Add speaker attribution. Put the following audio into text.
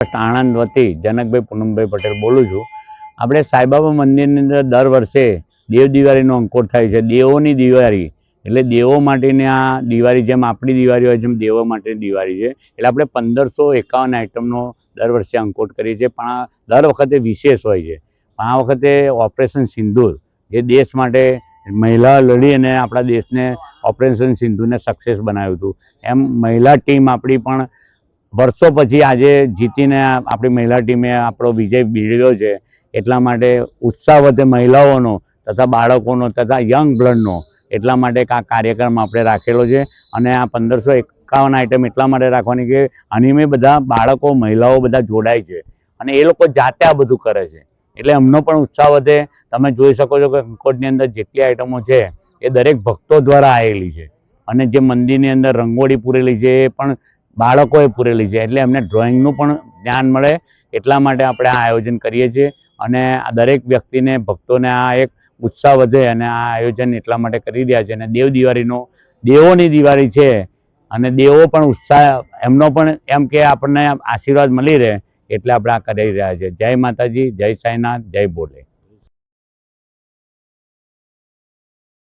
Speaker 1: આણંદ વતી જનકભાઈ પૂનમભાઈ પટેલ બોલું છું. આપણે સાંઈબાબા મંદિરની અંદર દર વર્ષે દેવ દિવાળીનો અંકોટ થાય છે. દેવોની દિવાળી એટલે દેવો માટેની આ દિવાળી જેમ આપણી દિવાળી હોય જેમ દેવો માટેની દિવાળી છે. એટલે આપણે પંદરસો એકાવન આઇટમનો દર વર્ષે અંકોટ કરીએ છીએ. પણ દર વખતે વિશેષ હોય છે. પણ આ વખતે ઓપરેશન સિંદૂર, જે દેશ માટે મહિલા લડી અને આપણા દેશને ઓપરેશન સિંધુને સક્સેસ બનાવ્યું હતું. એમ મહિલા ટીમ આપણી પણ વર્ષો પછી આજે જીતીને આપણી મહિલા ટીમે આપણો વિજય મેળવ્યો છે, એટલા માટે ઉત્સાહ વધે મહિલાઓનો તથા બાળકોનો તથા યંગ બ્લડનો એટલા માટે આ કાર્યક્રમ આપણે રાખેલો છે. અને આ પંદરસો એકાવન આઇટમ એટલા માટે રાખવાની કે અનિમે બધા બાળકો, મહિલાઓ બધા જોડાય છે. અને એ લોકો જાતે આ બધું કરે છે. એટલે એમનો પણ ઉત્સાહ વધે. તમે જોઈ શકો છો કે અંકોટની અંદર જેટલી આઇટમો છે, એ દરેક ભક્તો દ્વારા આવેલી છે. અને જે મંદિરની અંદર રંગોળી પૂરેલી છે, એ પણ બાળકોએ પૂરેલી છે. એટલે એમને ડ્રોઈંગનું પણ જ્ઞાન મળે. એટલા માટે આપણે આ આયોજન કરીએ છીએ. અને આ દરેક વ્યક્તિને, ભક્તોને આ એક ઉત્સાહ વધે અને આ આયોજન એટલા માટે કરી રહ્યા છે. અને દેવ દિવાળીનો, દેવોની દિવાળી છે. અને દેવો પણ ઉત્સાહ, એમનો પણ એમ કે આપણને આશીર્વાદ મળી રહે એટલે આપણે આ કરી રહ્યા છીએ. જય માતાજી, જય સાંઈનાથ, જય ભોલે.